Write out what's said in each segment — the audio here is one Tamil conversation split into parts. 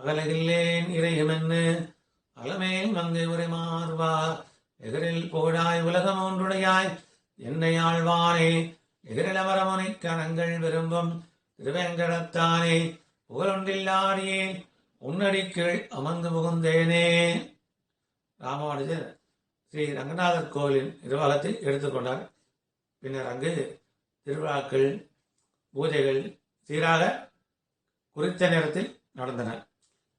அகலகில்லேன் இறையுமென்னு அலமேல் மங்கை உரை மார்வா எதிரில் போடாய் உலகம் ஒன்றுடையாய். என்னை ஆழ்வானே எதிரில் அமரமுனை கணங்கள் விரும்பும். திருவேங்கடத்தானே புகழொன்றில்லாடியே உன்னடிக்கீழ் அமர்ந்து புகுந்தேனே. ராமானுஜர் ஸ்ரீ ரங்கநாதர் கோவிலின் நிர்வாகத்தை எடுத்துக்கொண்டார் பின்னர் அங்கு திருவிழாக்கள் பூஜைகள் சீராக குறித்த நேரத்தில் நடந்தன.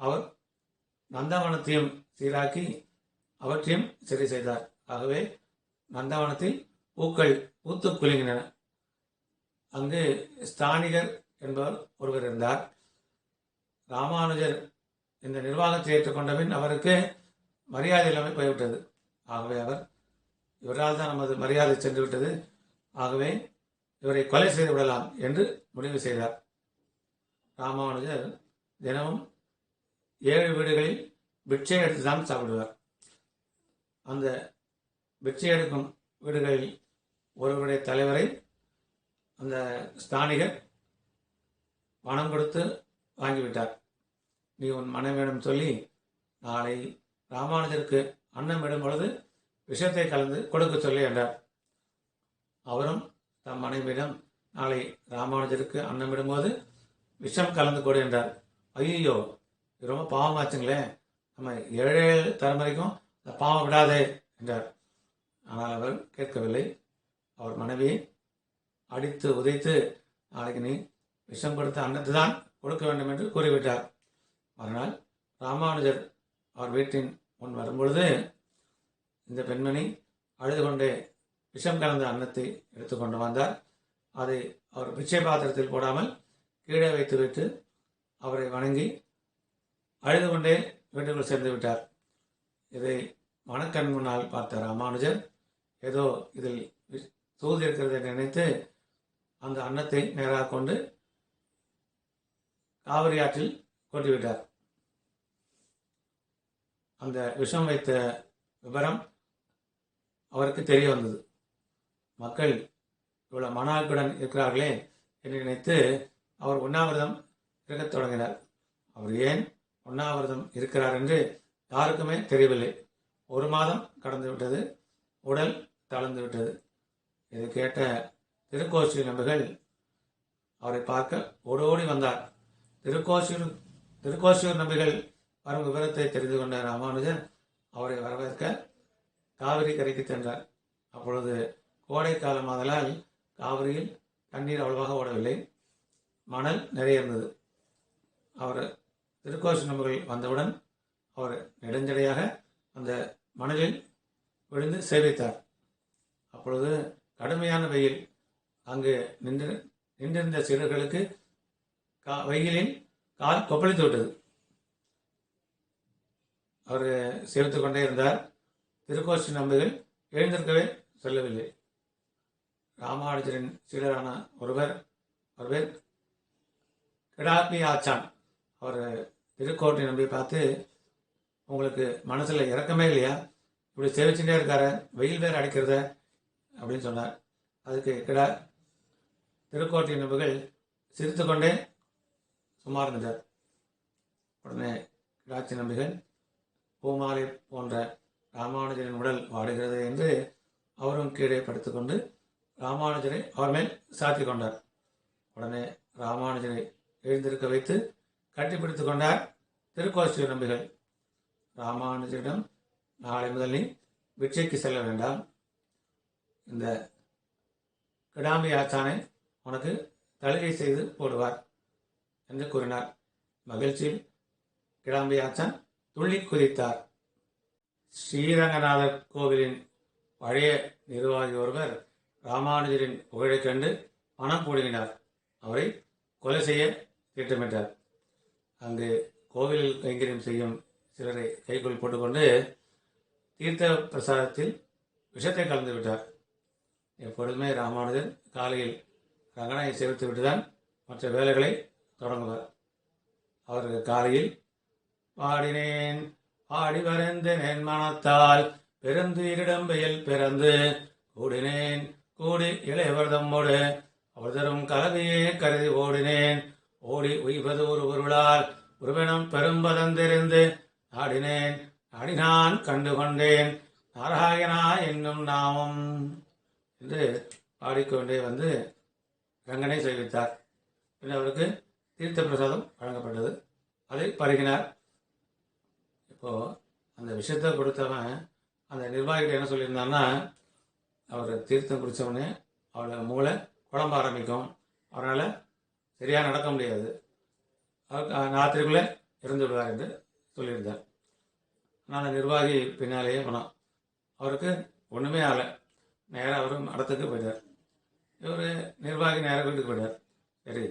அவர் நந்தவனத்தையும் சீராக்கி அவற்றையும் சரி செய்தார். ஆகவே நந்தவனத்தில் பூக்கள் பூத்து குலுங்கின. அங்கு ஸ்தானிகர் என்பவர் ஒருவர் இருந்தார். ராமானுஜர் இந்த நிர்வாகத்தை ஏற்றுக்கொண்ட பின் அவருக்கு மரியாதை இல்லாமல் போய்விட்டது. ஆகவே அவர் இவரால் தான் நமது மரியாதை சென்று விட்டது ஆகவே இவரை கொலை செய்து விடலாம் என்று முடிவு செய்தார். ராமானுஜர் தினமும் ஏழு வீடுகளில் பிட்சை எடுத்து தான் சாப்பிடுவார். அந்த பிட்சை எடுக்கும் வீடுகளில் ஒருவருடைய தலைவரை அந்த ஸ்தானிகர் பணம் கொடுத்து வாங்கிவிட்டார். நீ உன் மனைவியிடம் சொல்லி நாளை ராமானுஜருக்கு அன்னமிடும் பொழுது விஷத்தை கலந்து கொடுக்க சொல்லி என்றார். அவரும் தம் மனைவியிடம் நாளை ராமானுஜருக்கு அன்னமிடும்போது விஷம் கலந்து கொடு என்றார். ஐயோ இது ரொம்ப பாவமாச்சுங்களே. நம்ம ஏழு ஏழு தலைமுறைக்கும் அந்த பாவம் விடாதே என்றார். ஆனால் அவர் கேட்கவில்லை. அவர் மனைவியை அடித்து உதைத்து நாளைக்கு நீ விஷம் கொடுத்த அன்னத்து தான் கொடுக்க வேண்டும் என்று கூறிவிட்டார். மறுநாள் ராமானுஜர் அவர் வீட்டின் முன் வரும்பொழுது இந்த பெண்மணி அழுது கொண்டே விஷம் கலந்த அன்னத்தை எடுத்துக்கொண்டு வந்தார். அதை அவர் பிச்சை பாத்திரத்தில் போடாமல் கீழே வைத்துவிட்டு அவரை வணங்கி அழுது கொண்டே வீட்டுக்குள் சேர்ந்து விட்டார். இதை மணக்கண் முன்னால் பார்த்த ராமானுஜர் ஏதோ இதில் வி- இருக்கிறது என்று நினைத்து அந்த அன்னத்தை நேராக கொண்டு காவிரி ஆற்றில் கொண்டுவிட்டார் அந்த விஷம் வைத்த விவரம் அவருக்கு தெரிய வந்தது. மக்கள் இவ்வளவு மனாக்குடன் இருக்கிறார்களே என்று நினைத்து அவர் உண்ணாவிரதம் இருக்கத் தொடங்கினார். அவர் ஏன் உண்ணாவிரதம் இருக்கிறார் என்று யாருக்குமே தெரியவில்லை. ஒரு மாதம் கடந்து விட்டது உடல் தளர்ந்து விட்டது. இதை கேட்ட திருக்கோசி நம்பிகள் அவரை பார்க்க ஓடோடி வந்தார். திருக்கோசூர் திருக்கோசூர் நம்பிகள் வரும் விவரத்தை தெரிந்து கொண்ட ராமானுஜர் அவரை வரவேற்க காவிரி கரைக்கு சென்றார். அப்பொழுது கோடை காலமாதலால் காவிரியில் தண்ணீர் அவ்வளவாக ஓடவில்லை. மணல் நிறைய இருந்தது. அவர் திருக்கோசூர் நம்பிகள் வந்தவுடன் அவர் நெடுஞ்சடையாக அந்த மணலில் விழுந்து சேவித்தார். அப்பொழுது கடுமையான வெயில் அங்கு நின்று நின்றிருந்த சிறுகளுக்கு கா வெயிலில் கால் கொப்பளித்து விட்டது. அவர் சேவித்துக் கொண்டே இருந்தார். திருக்கோஷி நம்பிகள் எழுந்திருக்கவே சொல்லவில்லை. ராமானுஜரின் சீடரான ஒருவர் ஒரு பேர் கிடாபி ஆச்சான் அவர் திருக்கோட்டை நம்பி பார்த்து உங்களுக்கு மனசில் இறக்கமே இல்லையா? இப்படி சேவிச்சுட்டே இருக்காரு வெயில் பேர் அடிக்கிறத அப்படின்னு சொன்னார். அதுக்கு கிடா திருக்கோட்டை நம்பிகள் சிரித்து கொண்டே சும்மா உடனே கிடாச்சி நம்பிகள் பூமாலை போன்ற ராமானுஜரின் உடல் வாடுகிறது என்று அவரும் கீழே படுத்துக்கொண்டு ராமானுஜரை அவர் மேல் சாத்தி கொண்டார். உடனே ராமானுஜரை எழுந்திருக்க வைத்து கட்டிப்பிடித்துக் கொண்டார் திருக்கோஷ்டி நம்பிகள். ராமானுஜரிடம் நாளை முதல் நீ பிட்சைக்கு செல்ல வேண்டாம். இந்த கிடாம்பி ஆச்சானை உனக்கு தழுகை செய்து போடுவார். என்று கூறினார். மகிழ்ச்சியில் கிடாம்பி ஆச்சான் துள்ளி குதித்தார். ஸ்ரீரங்கநாதர் கோவிலின் பழைய நிர்வாகி ஒருவர் ராமானுஜரின் புகழைக் கண்டு பணம் போடுகினார் அவரை கொலை செய்ய திட்டமிட்டார். அங்கு கோவிலில் கைங்கரியம் செய்யும் சிலரை கைக்குள் போட்டுக்கொண்டு தீர்த்த பிரசாதத்தில் விஷத்தை கலந்து விட்டார். எப்பொழுதுமே ராமானுஜர் காலையில் ரங்கனாயை சேவித்து விட்டுதான் மற்ற வேலைகளை தொடங்குவார் அவர் காலையில் பாடினேன் பாடி வரைந்தேன் மனத்தால் பெருந்துயிரிடம் பெயல் பிறந்து கூடினேன் கூடி இளையவர் தம்மோடு அவர் தரும் கலவையே கருதி ஓடினேன் ஓடி உய்வது ஒரு பொருளால் உருவனம் பெரும்பதந்திருந்து நாடினேன் நாடினான் கண்டு கொண்டேன் நாராயணா என்னும் நாமம். என்று பாடிக்கொண்டே வந்து ரங்கனை செய்வித்தார் பின் அவருக்கு தீர்த்த பிரசாதம் வழங்கப்பட்டது. அதை பருகினார். இப்போது அந்த விஷயத்தை கொடுத்தவன் அந்த நிர்வாகிகிட்ட என்ன சொல்லியிருந்தான்னா அவர் தீர்த்தம் குடித்தவொடனே அவரோட மூளை குழம்ப ஆரம்பிக்கும். அவரால் சரியாக நடக்க முடியாது. அவர் ராத்திரிக்குள்ளே இறந்து விடுவார் என்று சொல்லியிருந்தார். ஆனால் அந்த நிர்வாகி பின்னாலேயே போனான். அவருக்கு ஒன்றுமே ஆகலை. நேராக அவரும் மடத்துக்கு போயிட்டார். இவர் நிர்வாகி நேராக வீட்டுக்கு போயிட்டார். சரி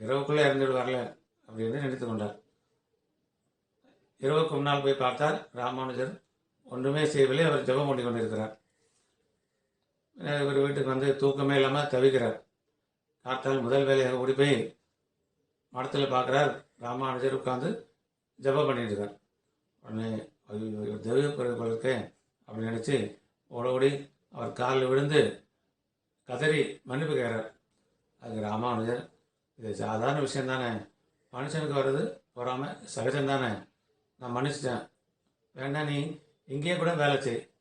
இரவுக்குள்ளே இறந்துடுவார்ல அப்படின்னு நினைத்து கொண்டார். இரவுக்கு முன்னால் போய் பார்த்தார் ராமானுஜர். ஒன்றுமே செய்யவில்லை அவர் ஜெபம் பண்ணி கொண்டிருக்கிறார். இவர் வீட்டுக்கு வந்து தூக்கமே இல்லாமல் தவிக்கிறார். காத்தால் முதல் வேலையாக ஓடி போய் மடத்தில் பார்க்குறார் ராமானுஜர் உட்காந்து ஜெபம் பண்ணிட்டு இருக்கார். உடனே தெய்வ பிறகு அப்படின்னு நினச்சி ஓட ஓடி அவர் காலில் விழுந்து கதறி மன்னிப்பு கேட்கிறார். அதுக்கு ராமானுஜர் இது சாதாரண விஷயம் தானே? மனுஷனுக்கு வர்றது வராமல் சகஜம் தானே? நான் மன்னிச்சிட்டேன். வேண்டாம் நீ இங்கேயே கூட வேலை செய்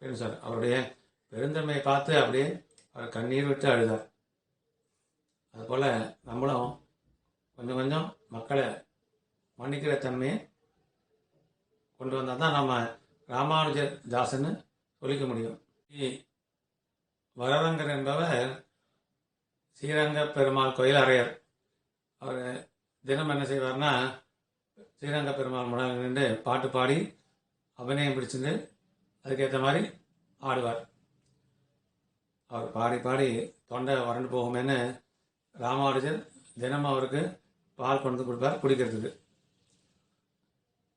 அப்படின்னு சார் அவருடைய பெருந்தன்மையை பார்த்து அப்படியே அவர் கண்ணீர் விட்டு அழுதார். அதுபோல் நம்மளும் கொஞ்சம் கொஞ்சம் மக்களை மன்னிக்கிற தன்மையை கொண்டு வந்தால் தான் நம்ம ராமானுஜர் தாசன்னு சொல்லிக்க முடியும். இ- வரதங்கர் என்பவர் ஸ்ரீரங்க பெருமாள் கோயில் அரையர் அவர் தினம் என்ன செய்வார்னா ஸ்ரீரங்க பெருமாள் முன்னாடி நின்று பாட்டு பாடி அபிநயம் பிடிச்சிருந்து அதுக்கேற்ற மாதிரி ஆடுவார். அவர் பாடி பாடி தொண்டை வறண்டு போகுமேன்னு ராமானுஜர் தினமும் அவருக்கு பால் கொண்டு கொடுப்பார் குடிக்கிறதுக்கு.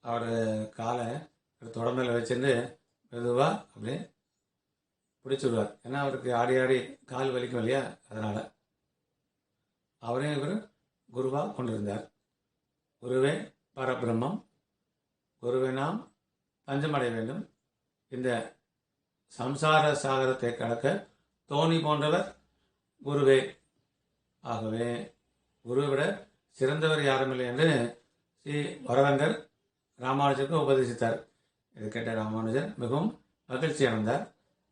அவர் காலை தொடமையில் வச்சுருந்து மெதுவாக அப்படியே பிடிச்சி விடுவார். ஏன்னா அவருக்கு ஆடி ஆடி கால் வலிக்கும் இல்லையா? அதனால். அவரே இவர் குருவாக கொண்டிருந்தார். குருவே பரபிரம்மம் குருவை நாம் பஞ்சமடைய வேண்டும். இந்த சம்சார சாகரத்தை கடக்க தோணி போன்றவர் குருவே. ஆகவே குருவை விட சிறந்தவர் யாருமில்லை என்று ஸ்ரீ வரதங்கர் ராமானுஜருக்கு உபதேசித்தார். இது கேட்ட ராமானுஜர் மிகவும் மகிழ்ச்சி அடைந்தார்.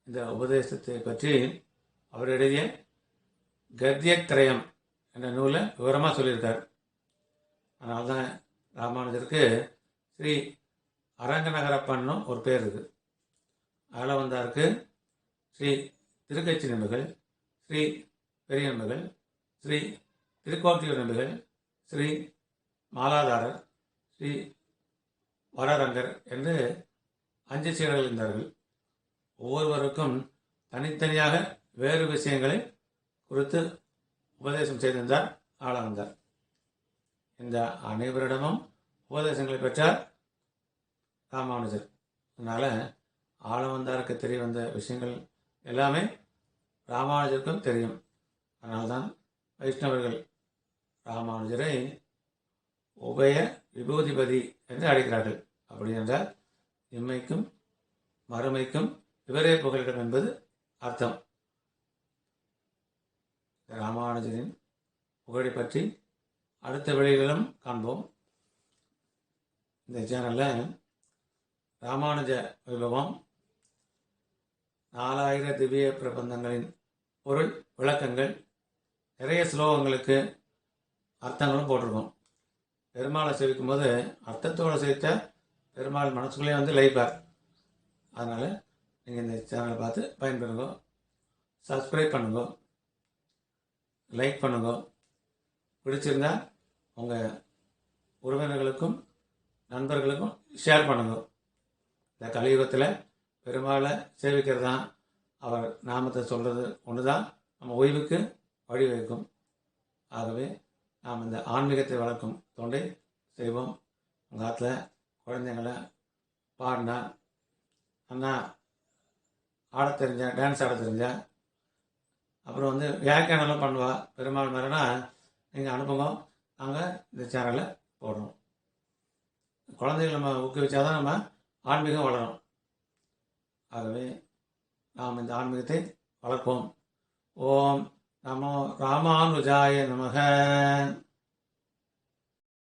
இந்த உபதேசத்தை பற்றி அவர் எழுதிய கத்தியத்திரயம் என்ற நூலை விவரமாக சொல்லியிருக்கார். அதனால தான் ராமானுஜருக்கு ஸ்ரீ அரங்கநகரப்பன்னும் ஒரு பேர் இருக்குது அதில் வந்தாருக்கு ஸ்ரீ திருக்கட்சி நம்பிகள் ஸ்ரீ பெரிய நம்பிகள் ஸ்ரீ திருக்கோட்டியூர் நம்பிகள் ஸ்ரீ மாலாதாரர் ஸ்ரீ வரரங்கர் என்று அஞ்சு சீடர்கள் இருந்தார்கள். ஒவ்வொருவருக்கும் தனித்தனியாக வேறு விஷயங்களை குறித்து உபதேசம் செய்திருந்தார் ஆளவந்தார் இந்த அனைவரிடமும் உபதேசங்களை பெற்றார் ராமானுஜர். அதனால் ஆளவந்தாருக்கு தெரிய வந்த விஷயங்கள் எல்லாமே ராமானுஜருக்கும் தெரியும். அதனால்தான் வைஷ்ணவர்கள் ராமானுஜரை உபய விபூதிபதி என்று அழைக்கிறார்கள். அப்படி என்றால் இம்மைக்கும் மறுமைக்கும் இவரே புகலிடம் என்பது அர்த்தம். ராமானுஜரின் புகழை பற்றி அடுத்த வெளியிலும் காண்போம். இந்த சேனலில் ராமானுஜ வைபவம் நாலாயிர திவ்ய பிரபந்தங்களின் பொருள் விளக்கங்கள் நிறைய ஸ்லோகங்களுக்கு அர்த்தங்களும் போட்டிருக்கோம். பெருமாளை சேவிக்கும் போது அர்த்தத்தோடு சேர்த்த பெருமாள் மனசுக்குள்ளே வந்து லைப்பார் அதனால் நீங்கள் இந்த சேனலை பார்த்து பயன்பெறுங்க சப்ஸ்கிரைப் பண்ணுங்க. லைக் பண்ணுங்க. பிடிச்சிருந்தா உங்கள் உறவினர்களுக்கும் நண்பர்களுக்கும் ஷேர் பண்ணுங்க. இந்த கலியுகத்தில் பெருமாளை சேவிக்கிறது தான் அவர் நாமத்தை சொல்கிறது ஒன்று தான் நம்ம ஓய்வுக்கு வழிவகுக்கும் ஆகவே நாம் இந்த ஆன்மீகத்தை வளர்க்கும் தொண்டை செய்வோம். உங்கள் ஆற்றுல குழந்தைங்கள பாடினா அண்ணா ஆட தெரிஞ்சேன் டான்ஸ் ஆட தெரிஞ்சேன் அப்புறம் வந்து வியாக்கியானம்லாம் பண்ணுவா. பெருமாள் மேலேனா நீங்கள் அனுப்புங்க நாங்கள் இந்த சேனலில் போடுறோம். குழந்தைகளை நம்ம ஊக்குவிச்சா தான் நம்ம ஆன்மீகம் வளரும். ஆகவே நாம் இந்த ஆன்மீகத்தை வளர்ப்போம். ஓம் நமோ ராமானுஜாய நமக.